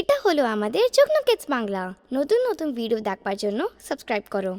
এটা হলো আমাদের চোখ কেটস বাংলা। নতুন নতুন ভিডিও দেখবার জন্য সাবস্ক্রাইব করো।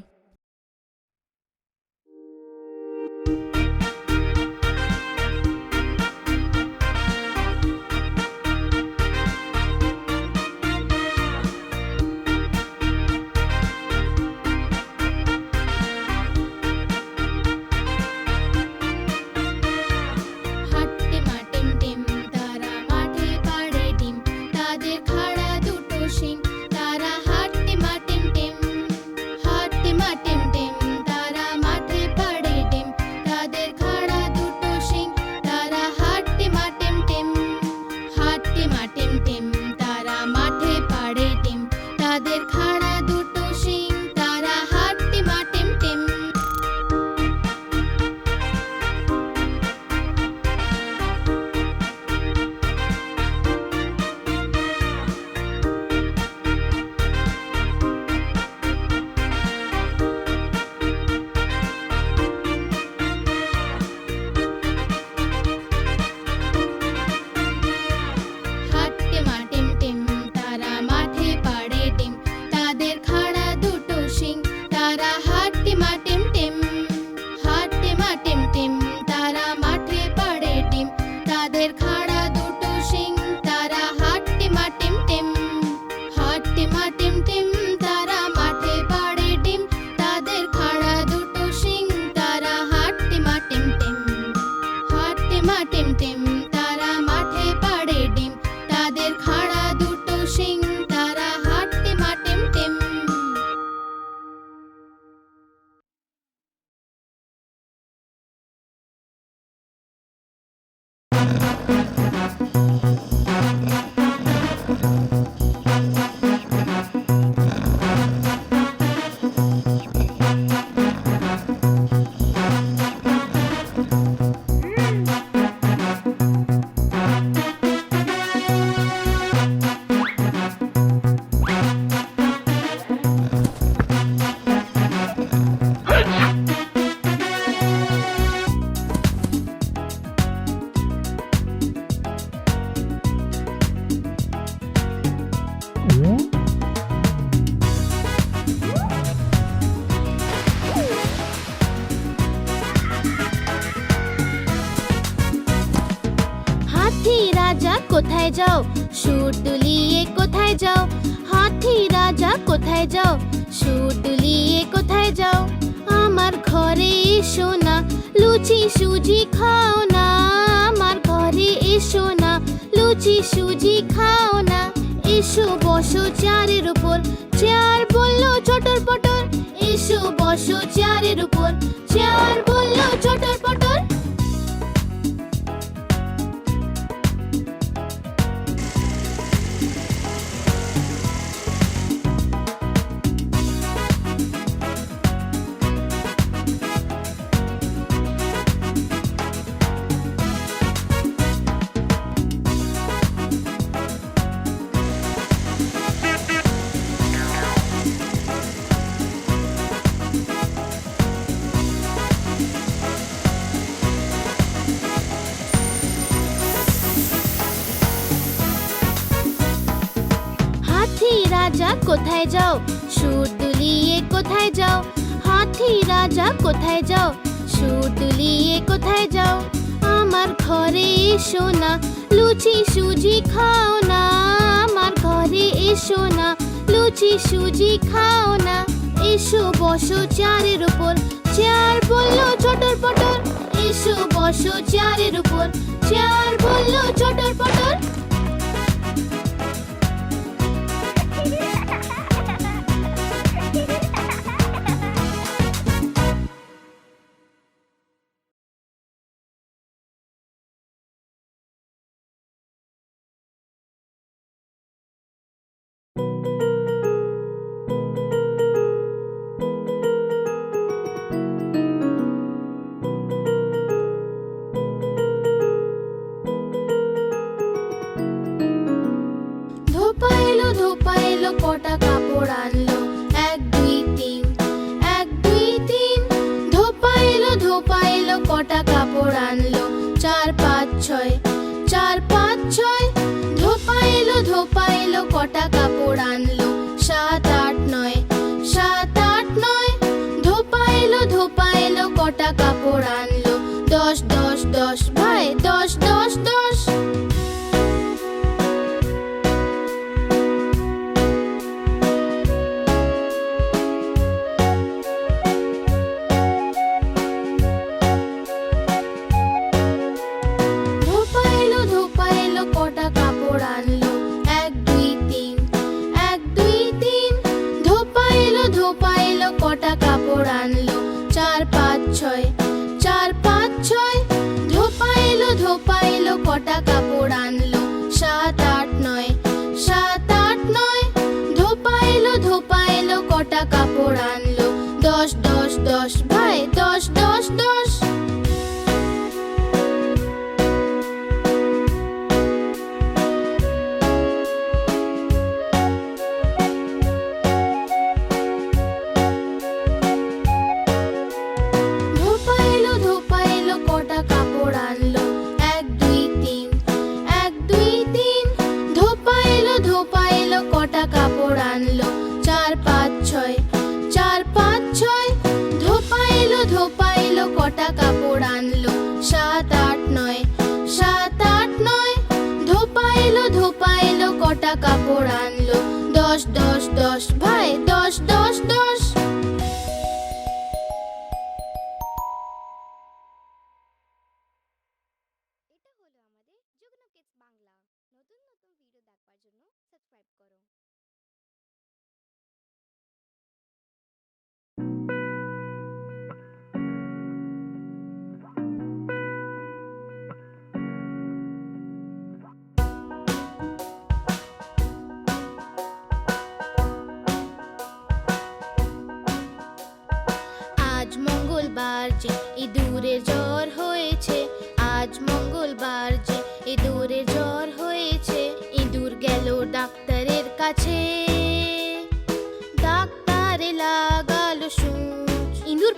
চেয়ারের উপর। চেয়ার বলল ছোটর পটর এসো বসো চেয়ারের উপর। চেয়ার বলল ছোটর রাজা, কোথায় যাও? সুর তুলিয়ে কোথায় যাও? হাতি রাজা, কোথায় যাও? সুর তুলিয়ে কোথায় যাও? আমার ঘরে এসো না, লুচি সুজি খাও না। আমার ঘরে এসো না, লুচি সুজি খাও না। এসো, বসো চারের উপর। চেয়ার বলল, চটর পটর। এসো, বসো চেয়ারের উপর। চেয়ার বলল, চটর পটর।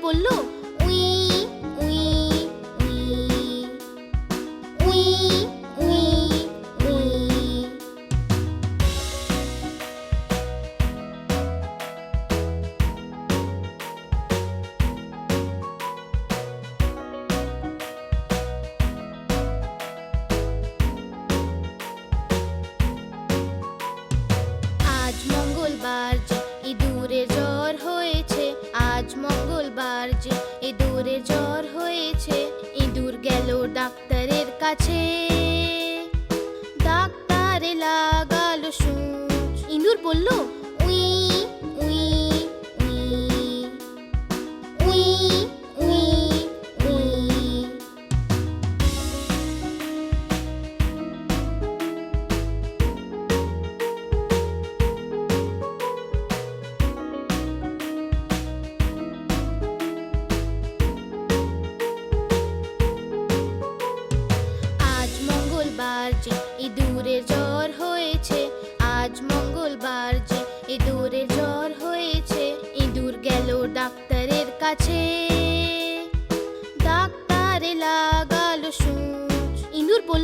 বলল? বললো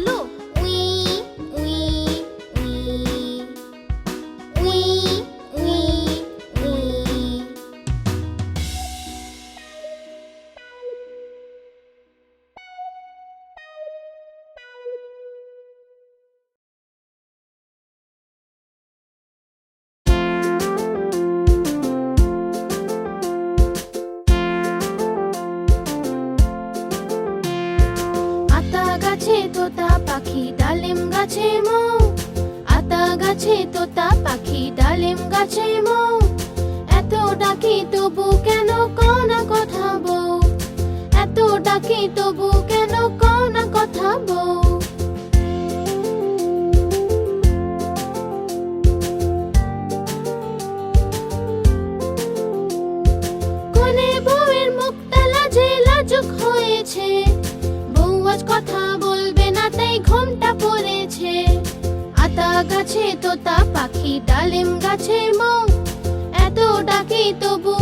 लो। তোতা পাখি ডালিম গাছে মো এত ডাকি তবু কেন কোনা কথা বউ? এত ডাকি তবু কেন কোনা কথা বউ? গাছে তোতা পাখি ডালিম গাছে মো এত ডাকে তবু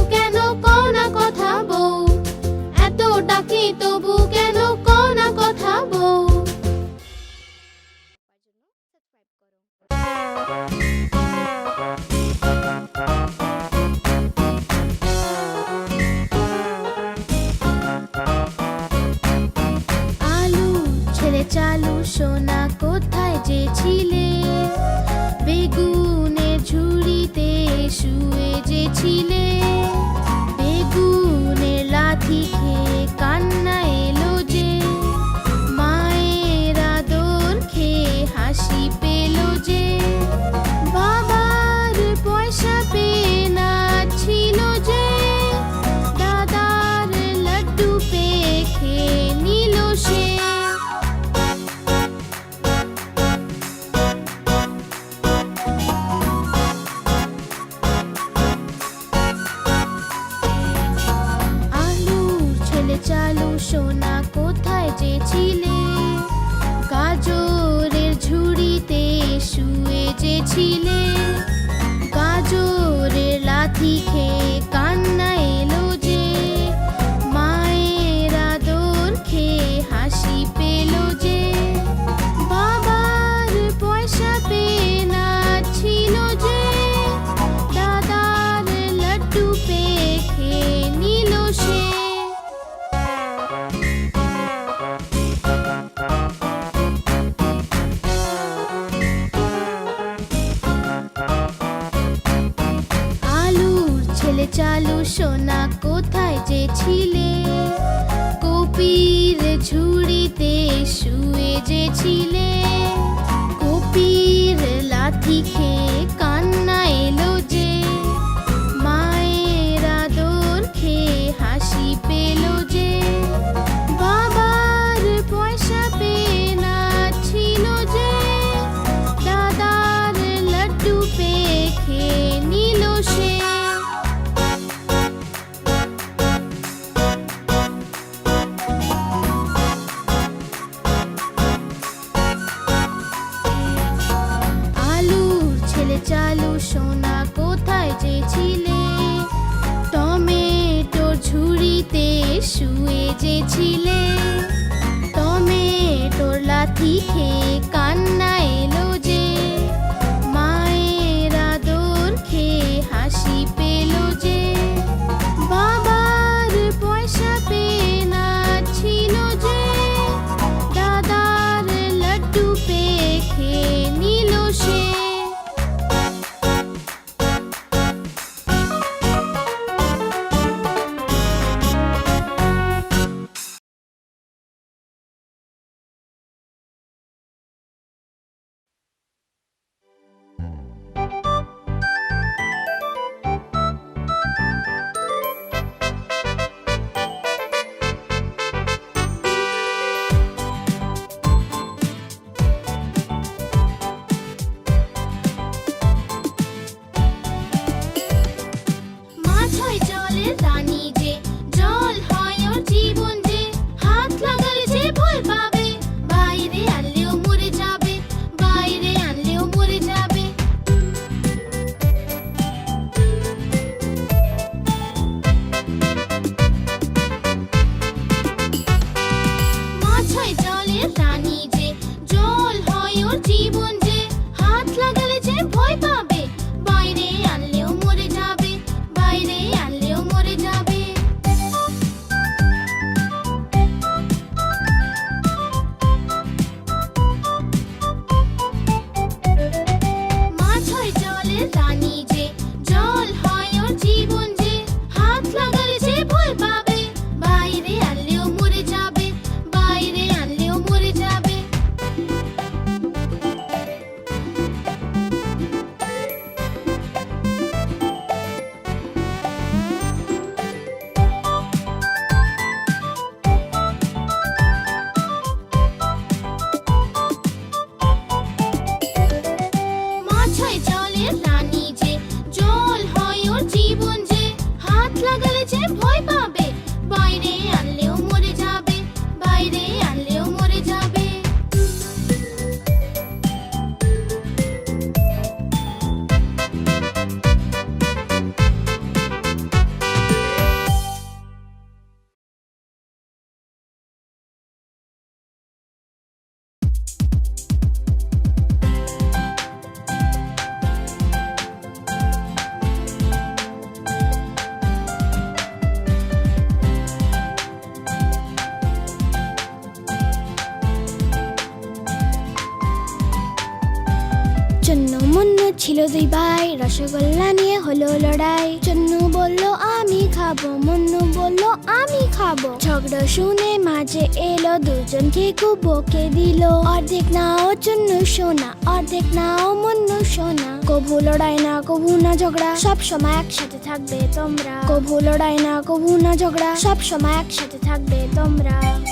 ছিল দুই ভাই। রসগোল্লা নিয়ে হলো লড়াই। চন্নু বলল, আমি খাব। মন্নু বলল, আমি খাব। ঝগড়া শুনে মাঝে এলো দুজনকে খুব বকে দিল। অর্ধেক নাও চন্নু সোনা, অর্ধেক নাও মন্নু সোনা। কভু লড়াই না, কভু না ঝগড়া, সব সময় একসাথে থাকবে তোমরা। কভু লড়াই না, কভু না ঝগড়া, সব সময় একসাথে থাকবে তোমরা।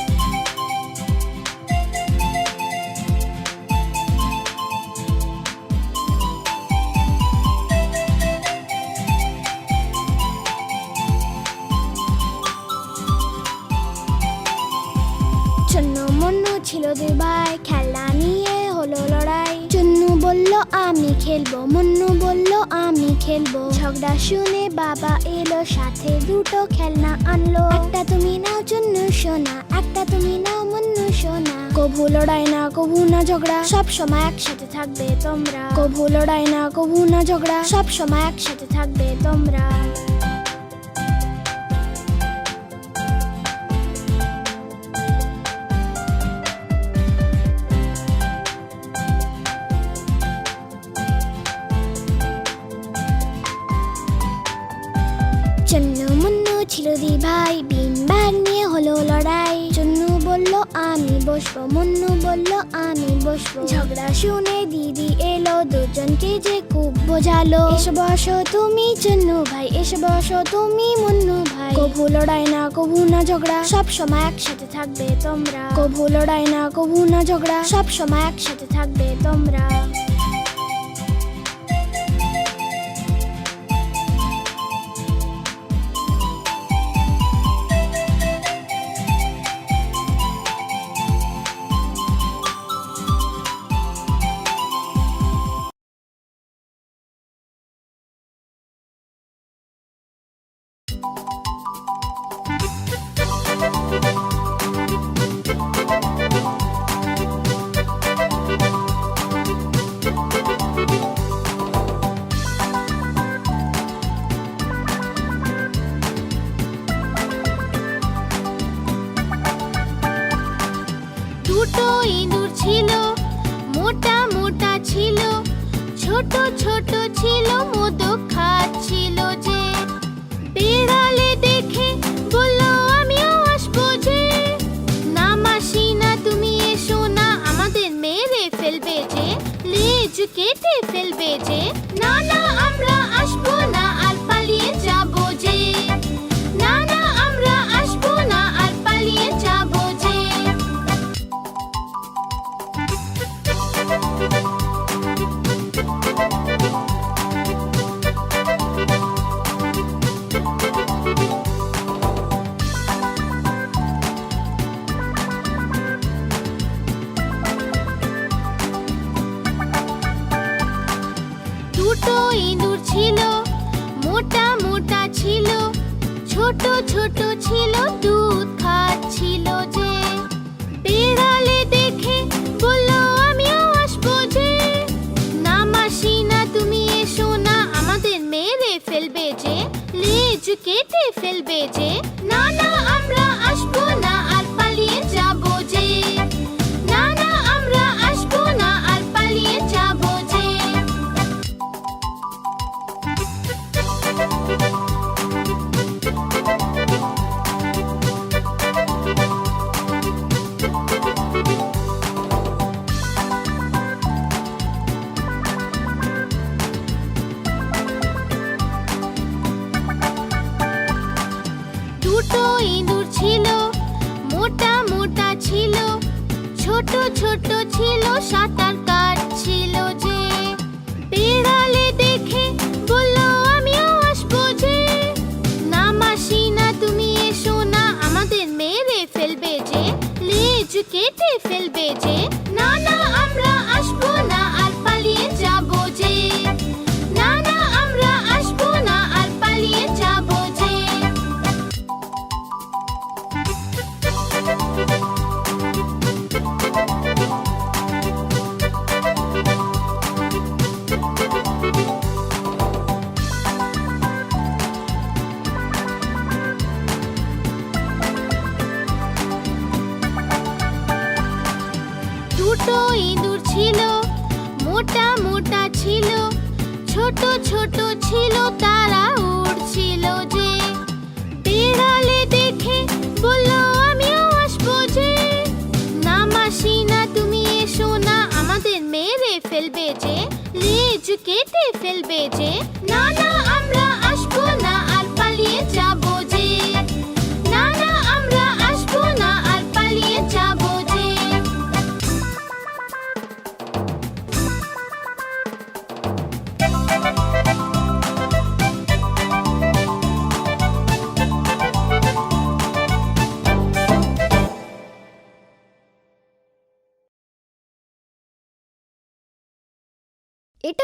ছিল দুই ভাই খেলনা নিয়ে হলো লড়াই। চন্নু বলল, আমি খেলব। মুন্নু বলল, আমি খেলব। ঝগড়া শুনে বাবা এলো, সাথে দুটো খেলনা আনলো। একটা তুমি নাও চন্নু সোনা, একটা তুমি নাও মুন্নু সোনা। কভু লড়াই না, কভু না ঝগড়া, সব সময় একসাথে থাকবে তোমরা। কভু লড়াই না, কভু না ঝগড়া, সব সময় একসাথে থাকবে তোমরা। ভাই, বিন ব্যাগ নিয়ে হলো লড়াই। চন্নু বলল, আমি বসবো। মুন্নু বলল, আমি বসবো। ঝগড়া শুনে দিদি এলো, দুজনকে যে খুব বোঝালো। এসে বসো তুমি চন্নু ভাই, এসে বসো তুমি মুন্নু ভাই। কভু লড়াই না, কভু না ঝগড়া, সব সময় একসাথে থাকবে তোমরা। কভু লড়াই না, কভু না ঝগড়া, সব সময় একসাথে থাকবে তোমরা।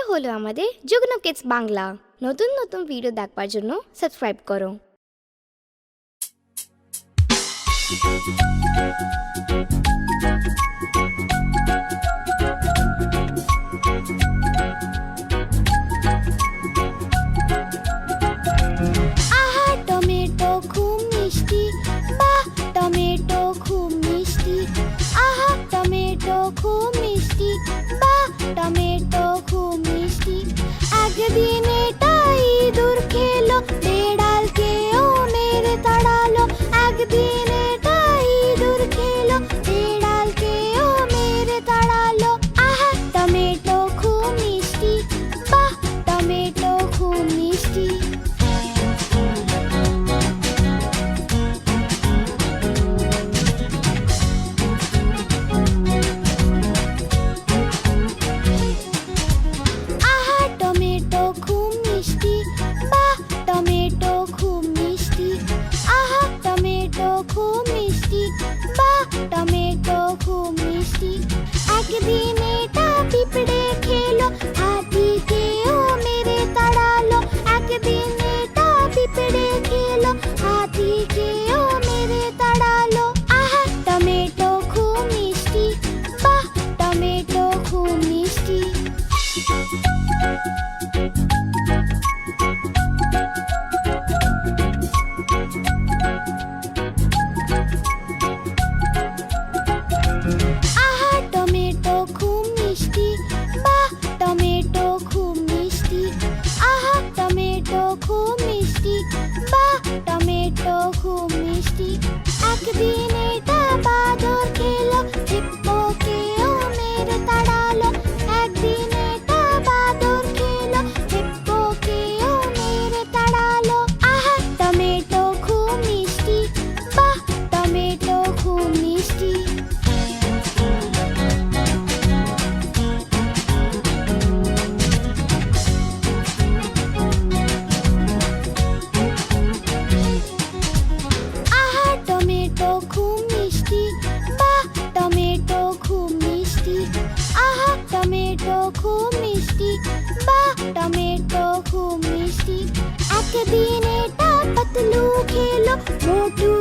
হলো আমাদের যুগ্ন কিডস বাংলা নতুন নতুন ভিডিও দেখবার জন্য সাবস্ক্রাইব করো মোটু